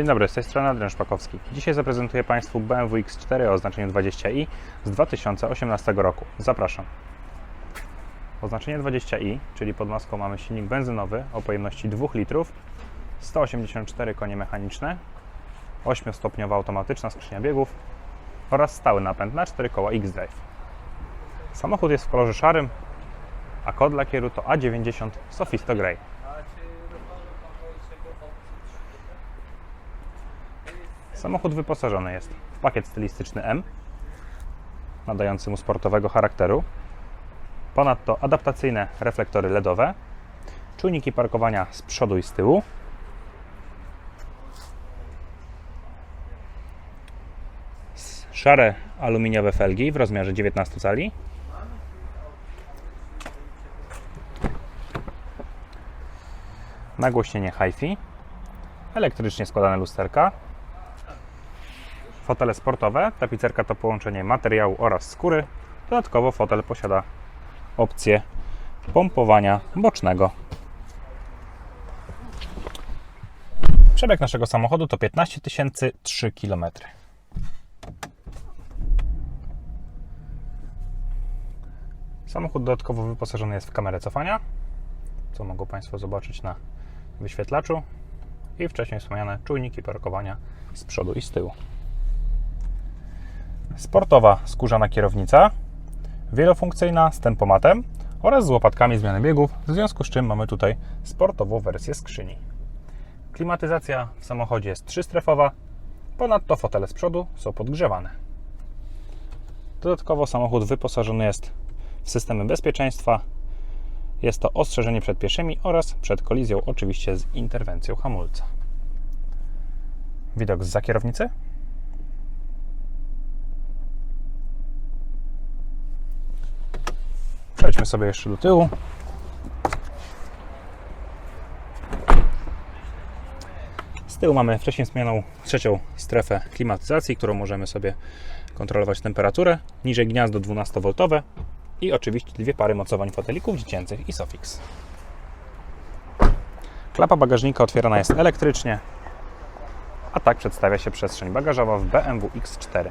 Dzień dobry, z tej strony Adrian Szpakowski. Dzisiaj zaprezentuję Państwu BMW X4 o oznaczeniu 20i z 2018 roku. Zapraszam. Oznaczenie 20i, czyli pod maską mamy silnik benzynowy o pojemności 2 litrów, 184 konie mechaniczne, 8-stopniowa automatyczna skrzynia biegów oraz stały napęd na 4 koła X-Drive. Samochód jest w kolorze szarym, a kod lakieru to A90 Sophisto Grey. Samochód wyposażony jest w pakiet stylistyczny M, nadający mu sportowego charakteru. Ponadto adaptacyjne reflektory LEDowe, czujniki parkowania z przodu i z tyłu, szare aluminiowe felgi w rozmiarze 19 cali, nagłośnienie HiFi, elektrycznie składane lusterka, fotele sportowe. Tapicerka to połączenie materiału oraz skóry. Dodatkowo fotel posiada opcję pompowania bocznego. Przebieg naszego samochodu to 15 003 km. Samochód dodatkowo wyposażony jest w kamerę cofania, co mogą Państwo zobaczyć na wyświetlaczu i wcześniej wspomniane czujniki parkowania z przodu i z tyłu sportowa skórzana kierownica, wielofunkcyjna z tempomatem oraz z łopatkami zmiany biegów, w związku z czym mamy tutaj sportową wersję skrzyni. Klimatyzacja w samochodzie jest trzystrefowa, ponadto fotele z przodu są podgrzewane. Dodatkowo samochód wyposażony jest w systemy bezpieczeństwa. Jest to ostrzeżenie przed pieszymi oraz przed kolizją, oczywiście z interwencją hamulca. Widok z kierownicy. Przejdźmy sobie jeszcze do tyłu. Z tyłu mamy wcześniej wspomnianą trzecią strefę klimatyzacji, którą możemy sobie kontrolować temperaturę. Niżej gniazdo 12V i oczywiście dwie pary mocowań fotelików dziecięcych i Sofix. Klapa bagażnika otwierana jest elektrycznie, a tak przedstawia się przestrzeń bagażowa w BMW X4.